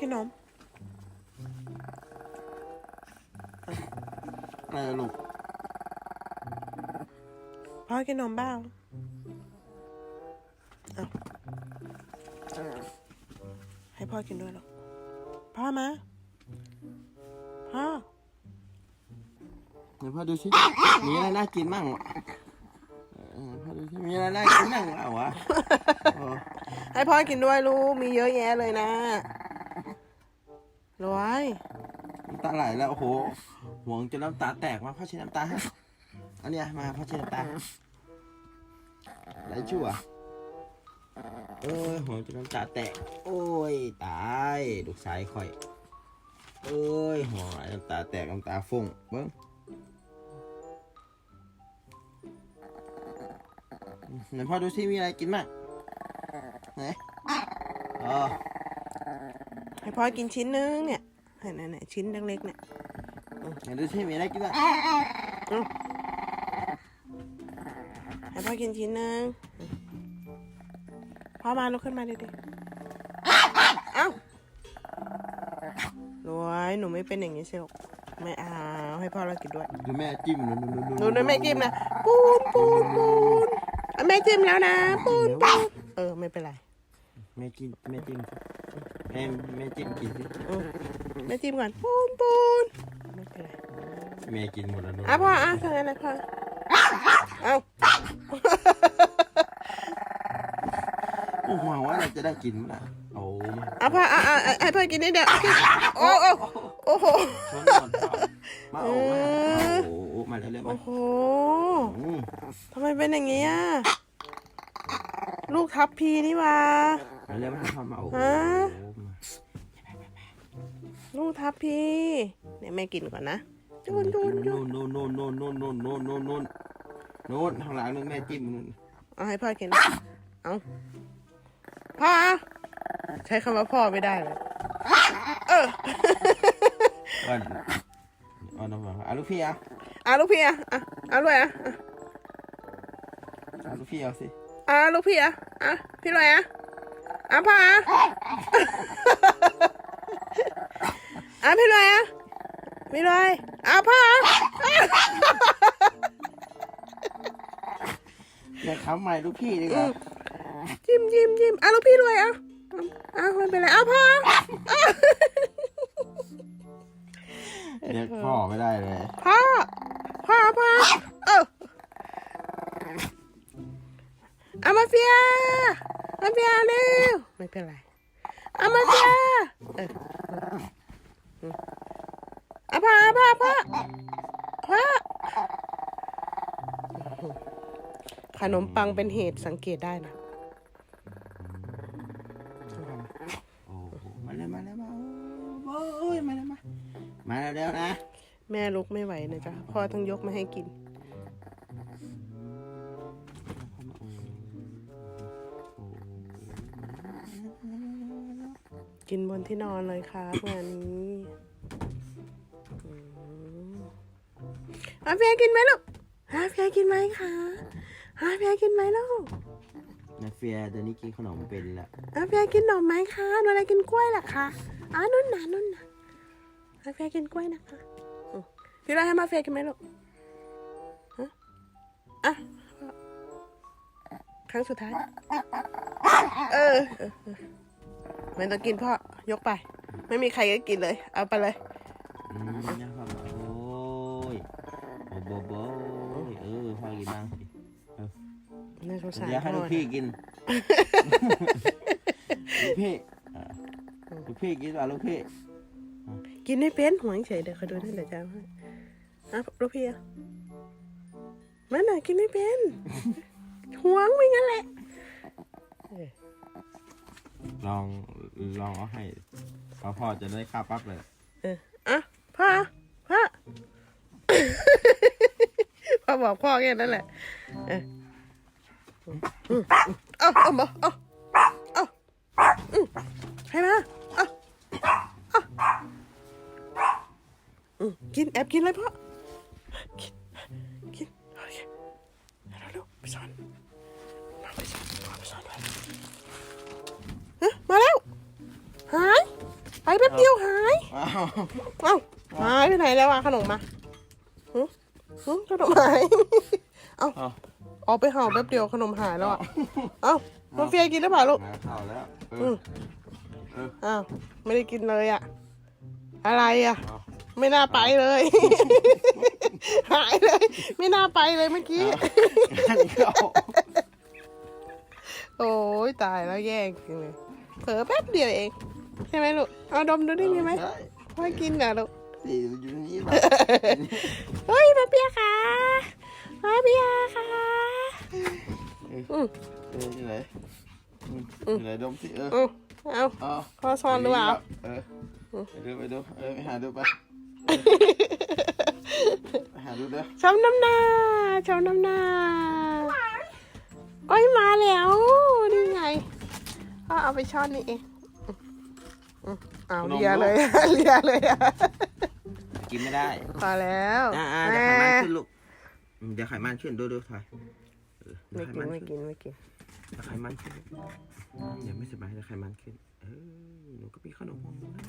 กินนมอะไรอะลูกพ่อกินนมบ้างเอาให้พ่อกินด้วยหรอกพ่อมา พ่อเดี๋ยวพ่อดูสิ มีอะไรน่ากินมั่งวะเออพ่อดูสิมีอะไรน่ากินมั่งวะโอ้ให้พ่อกินด้วยลูก มีเยอะแยะเลยนะ รวยน้ำตาไหลแล้วโอ้โหห่วงจนน้ำตาแตกมาพ่อเช็ดน้ำตาให้อันเนี้ยมาพ่อเช็ดน้ำตาไหลชั่วโอ้ยห่วงจนน้ำตาแตก โอ้ยตายลูกชายข่อยโอ้ยห่วงไหลน้ำตาแตกน้ำตาฟุ้งเบิ้งไหนพ่อดูสิมีอะไรกินมั่งไหนอ๋อ ให้พ่อกินชิ้นนึงเนี่ยเนี่ยเนี่ยชิ้นเล็กๆเนี่ยไหนดูสิมีอะไรกินบ้างให้พ่อกินชิ้นนึงพ่อมาลุกขึ้นมาดิดิเอ้ารวยหนูไม่เป็นอย่างนี้สิลูกไม่เอาให้พ่อเรากินด้วยดูแม่จิ้มดูดูดูหนูนะแม่จิ้มนะปูนปูนปูนอะแม่จิ้มแล้วนะปูนปูนเออไม่เป็นไรแม่จิ้มแม่จิ้มสิแม่แม่จิ้มกินสิอืมแม่จิ้มก่อนปูนปูนไม่เป็นไรแม่กินหมดแล้วอะพ่ออะทางนั้นนะพ่อเอ้าโอ้โหว่าเราจะได้กินมั้ยล่ะโอ้มาอะพ่ออะอะอะให้พ่อกินนิดเดียวโอ้โอ้โอ้โหชนก่อนมาโอ้มาโอ้โอ้มาเร็วๆมาโอ้โหอืมทำไมเป็นอย่างนี้อะลูกทับพีนี่หว่ามา เร็วมาทำมาโอ้โหฮะลูกทับพีเนี่ยแม่กินก่อนนะจูนจูนจูโน่นนโน่นโน่นโน่นโน่นโน่นโน่นโน่นโน่นโน่นทางหลังนึงแม่จิ้มนู่นเอาให้พ่อกินเอาพ่อใช้คำว่าพ่อไม่ได้เลยเออวันเอาน้ำมันเอาลูกพี่เอาเอาลูกพี่อะอะเอาด้วยอะอะเอาลูกพี่เอาสิเอาลูกพี่อะอะพี่ลอยอะเอาพ่ออะอะพี่ลอยอะพี่ลอยเอาพ่ออะอย่าค้ำใหม่ลูกพี่ดีกว่าจิ้มจิ้มจิ้มเอาลูกพี่ลอยอะเอาไม่เป็นไรเอาพ่อ มาเฟียเร็วไม่เป็นไรเอามาเฟียเออเอาพ่อเอาพ่อพ่อพ่อขนมปังเป็นเหตุสังเกตได้นะโอ้โหมาเลยมาเลยมาโอ้ยมาเลยมามาเร็วๆนะ แม่ลุกไม่ไหวนะจ๊ะพ่อต้องยกมาให้กิน กินบนที่นอนเลยครับงานนี้อืมอาเฟียกินไหมลูกอาเฟียกินไหมคะอาเฟียกินไหมลูกนาเฟียเดี๋ยวนี้กินขนมเป็นละอาเฟียกินหนมไหมคะหนูอะไรกินกล้วยล่ะคะอ่านุ่นนะนุ่นนะอาเฟียกินกล้วยนะคะอืมพี่ไรให้มาเฟียกินไหมลูกฮะอะครั้งสุดท้าย เออเออเออ ไม่ต้องกินพ่อยกไป ไม่มีใครก็กินเลย เอาไปเลยอืมนะครับโอ้ยโอ้โบโบยเออพ่อกินบ้างสิน่าสงสารเดี๋ยวให้พ่ลูอกพี่กินลูกพี่อะลูกพี่กินป่ะลูกพี่กินไม่เป็นหวงเฉยเดี๋ยวเขาดูนั่นเดี๋ยวจะเอาให้อะลูกพี่อะมันน่ะกินไม่เป็นหวงไม่งั้นแหละ ลองลองเอาให้พ่อพ่อจะได้ค่าปั๊บเลยเอออะพ่อพ่อ พ่อบอกพ่อแค่นั้นแหละเอออืมเอาเอามาเอาเอาอืมให้มาเอาเอาอืมกินแอบกินเลยพ่อ แล้วหายไปแป๊บเดียวหายอ้าวเอ้าหายไปไหนแล้วอะขนมมาหึหึขนมหาย เอ้าอ้าวออกไปเห่าแป๊บเดียวขนมหายแล้วอะเอ้าโซเฟียกินหรือเปล่าลูกมาข่าวแล้วเออือม เออ อ้าวไม่ได้กินเลยอะอะไรอะเอาไม่น่าไปเลย หายเลย ไม่น่าไปเลยเมื่อกี้งั้นเข้าโอ้ยตายแล้วแย่จริงเลยเผลอแป๊บเดียวเอง ใช่ไหมลูก เอาดมดูได้ไหมได้ว่ากินเหรอลูก นี่อยู่นี่แหละเฮ้ยมาเปียค่ะมาเปียค่ะอืมเอออยู่ไหนอืมอยู่ไหนดมสิเอออืมเอาเอาขอซ้อนหรือเปล่า เออไปดูไปดูเออไปหาดูไปไปหาดูเด้อ ชมน้ำหน้าชมน้ำหน้าโอ้ยมาแล้วนี่ไงก็เอาไปช้อนนี่เองอืม อืมเอาเลียเลย เลียเลยอะกินไม่ได้พอแล้วอ่าอ่าแหเดี๋ยวไขมันขึ้นลูกอืมเดี๋ยวไขมันขึ้นดูดูถอยเออเดี๋ยวไขไม่มันกินขึ้นไม่กินไม่กินเดี๋ยวไขมันขึ้นเดี๋ยวไม่สบายเดี๋ยวไขมันขึ้นเออหนูก็มีขนมของหนูนะ